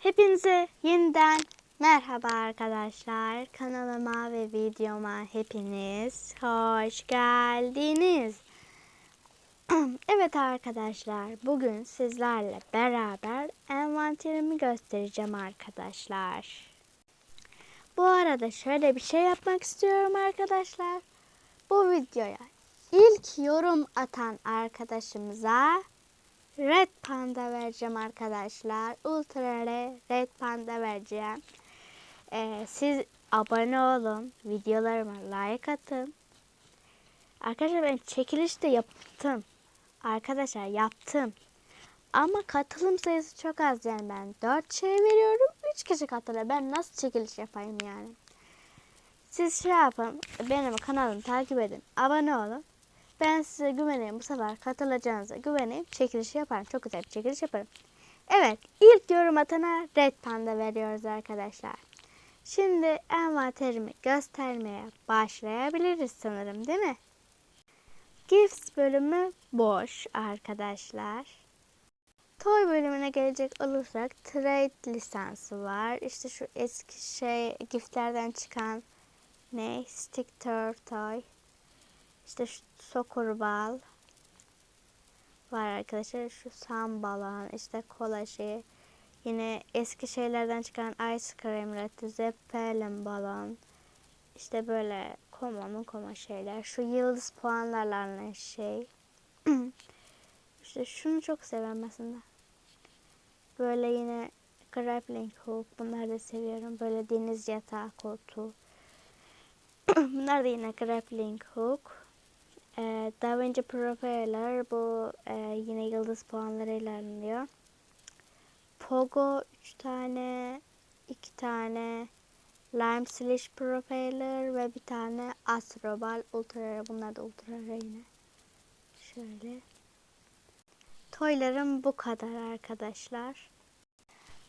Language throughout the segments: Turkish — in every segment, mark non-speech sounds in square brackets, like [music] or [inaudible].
Hepinize yeniden merhaba arkadaşlar. Kanalıma ve videoma hepiniz hoş geldiniz. [clears throat] evet arkadaşlar, bugün sizlerle beraber envanterimi göstereceğim arkadaşlar. Bu arada şöyle bir şey yapmak istiyorum arkadaşlar. Bu videoya ilk yorum atan arkadaşımıza Red Panda vereceğim arkadaşlar. Ultra Red Panda vereceğim. Ee, siz abone olun. Videolarıma like atın. Arkadaşlar ben çekiliş de yaptım. Arkadaşlar yaptım. Ama katılım sayısı çok az yani ben 4 şey veriyorum. 3 kişi katılıyor. Ben nasıl çekiliş yapayım yani? Siz şey yapın. Benim kanalımı takip edin. Abone olun. Ben size güveneyim bu sefer katılacağınıza güveneyim. Çekiliş yaparım. Çok güzel bir çekiliş yaparım. Evet ilk yorum atana Red Panda veriyoruz arkadaşlar. Şimdi envanterimi göstermeye başlayabiliriz sanırım değil mi? Gifts bölümü boş arkadaşlar. Toy bölümüne gelecek olursak trade lisansı var. İşte şu eski şey giftlerden çıkan ne? Sticker toy. İşte şu sokur bal var arkadaşlar. Şu sam balon, işte kola şeyi. Yine eski şeylerden çıkan ice cream red, zeppelin balon. İşte böyle komonun koma şeyler. Şu yıldız puanlarla şey. [clears throat] işte şunu çok seviyorum aslında. Böyle yine grappling hook. Bunları da seviyorum. Böyle deniz yatağı koltuğu. [clears throat] Bunlar da yine grappling hook. E, Da Vinci Propeller bu e, yine yıldız puanlarıyla alınıyor. Pogo 3 tane, 2 tane Lime Slash Propeller ve bir tane Astrobal Ultra Bunlar da Ultra yine. Şöyle. Toylarım bu kadar arkadaşlar.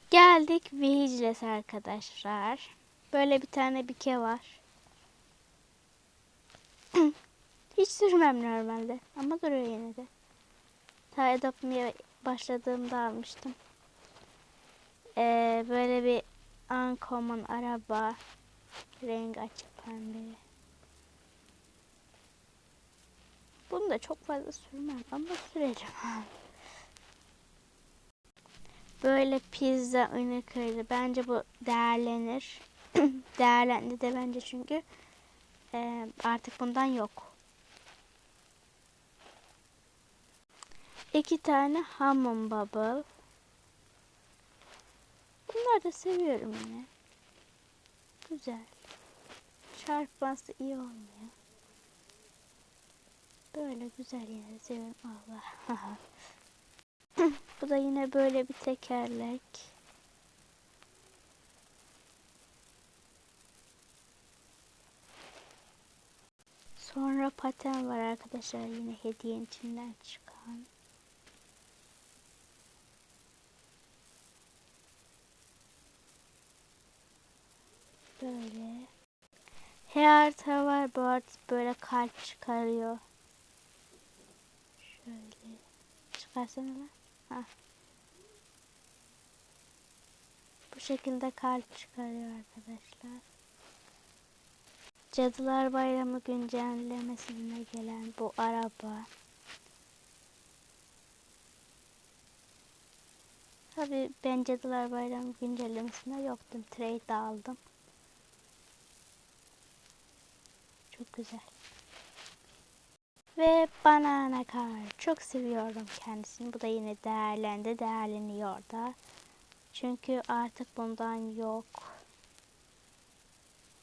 Geldik Vigiles arkadaşlar. Böyle bir tane bike var. [clears throat] Hiç sürmem normalde. Ama duruyor yine de. Ta adaptmaya başladığımda almıştım. Ee, böyle bir uncommon araba. Renk açık pembe. Bunu da çok fazla sürmem ama süreceğim. [laughs] Böyle pizza kırdı. Bence bu değerlenir. [clears throat] Değerlendi de bence çünkü e, artık bundan yok. İki tane Hammond Bubble. Bunları da seviyorum yine. Güzel. Çarpması iyi olmuyor. Böyle güzel yine seviyorum. Allah. [laughs] Bu da yine böyle bir tekerlek. Sonra paten var arkadaşlar yine hediyenin içinden çıkan. Böyle. Her var bu arada böyle kalp çıkarıyor. Şöyle. Çıkarsana lan. Ha. Bu şekilde kalp çıkarıyor arkadaşlar. Cadılar Bayramı güncellemesine gelen bu araba. Tabi ben Cadılar Bayramı güncellemesinde yoktum. Trade aldım. Çok güzel. Ve banana kar. Çok seviyorum kendisini. Bu da yine değerlendi. Değerleniyor da. Çünkü artık bundan yok.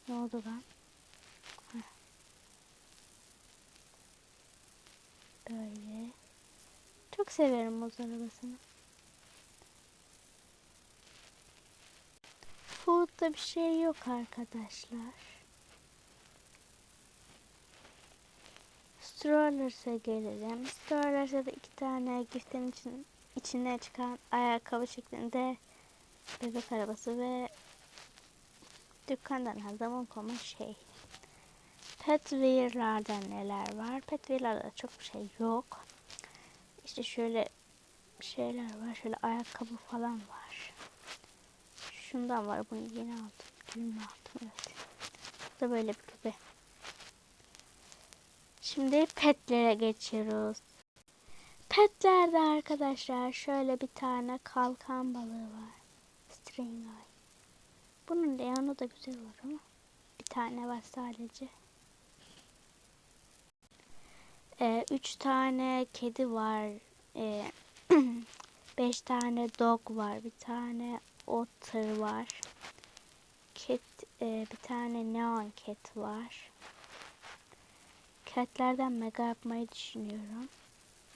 Ne oldu lan? Böyle. Çok severim muz arabasını. Food'da bir şey yok arkadaşlar. Strollers'a gelelim. Strollers'a da iki tane giftin için, içine çıkan ayakkabı şeklinde bebek arabası ve dükkandan aldığım koma şey. Petwear'larda neler var? Petwear'larda çok bir şey yok. İşte şöyle şeyler var. Şöyle ayakkabı falan var. şundan var. Bunu yeni aldım. Dün aldım? Evet. Bu da böyle bir küpe. Şimdi petlere geçiyoruz. Petlerde arkadaşlar şöyle bir tane kalkan balığı var. String eye. Bunun leonu da güzel olur ama bir tane var sadece. Ee, üç tane kedi var. Ee, [clears throat] beş tane dog var. Bir tane otter var. Cat, e, bir tane neon cat var. Catlerden mega yapmayı düşünüyorum.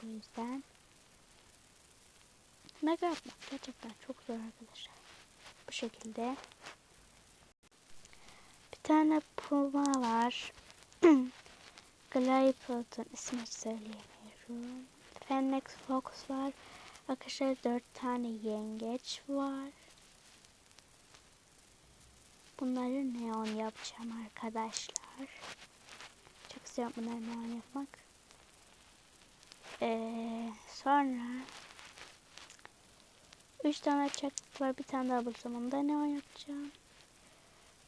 Bu yüzden mega yapmak gerçekten çok zor arkadaşlar. Bu şekilde. Bir tane puma var. [clears throat] Glypod'un ismini söyleyemiyorum. Fennex Fox var. Arkadaşlar dört tane yengeç var. Bunları neon yapacağım arkadaşlar. İstiyorum bunları neon yapmak. Ee, sonra üç tane çakmak var. Bir tane daha bulursam onu da neon yapacağım.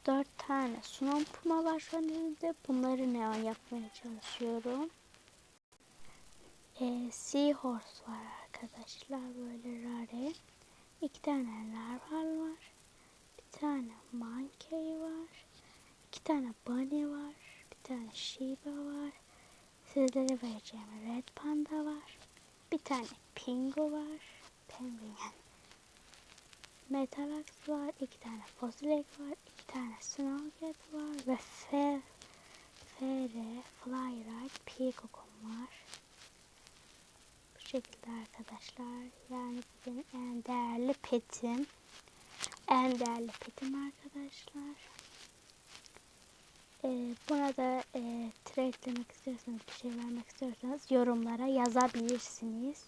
Dört tane sunon puma var şu an elimde. Bunları neon yapmaya çalışıyorum. Ee, seahorse var arkadaşlar. Böyle rare. İki tane larval var. Bir tane monkey var. İki tane bunny var. Tane shiba var. Sizlere vereceğim red panda var. Bir tane pingo var. Penguin yani. Metalax var. iki tane fossil egg var. iki tane snowcat var. Ve F, Fere, Flyride, Peacock'um var. Bu şekilde arkadaşlar. Yani bu benim en değerli petim. En değerli petim arkadaşlar. Ee, buna da e, trade'lemek istiyorsanız, bir şey vermek istiyorsanız yorumlara yazabilirsiniz.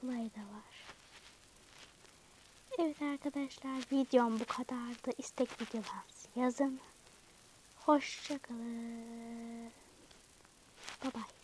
Fly da var. Evet arkadaşlar videom bu kadardı. İstek videolarınızı yazın. Hoşçakalın. Bye bye.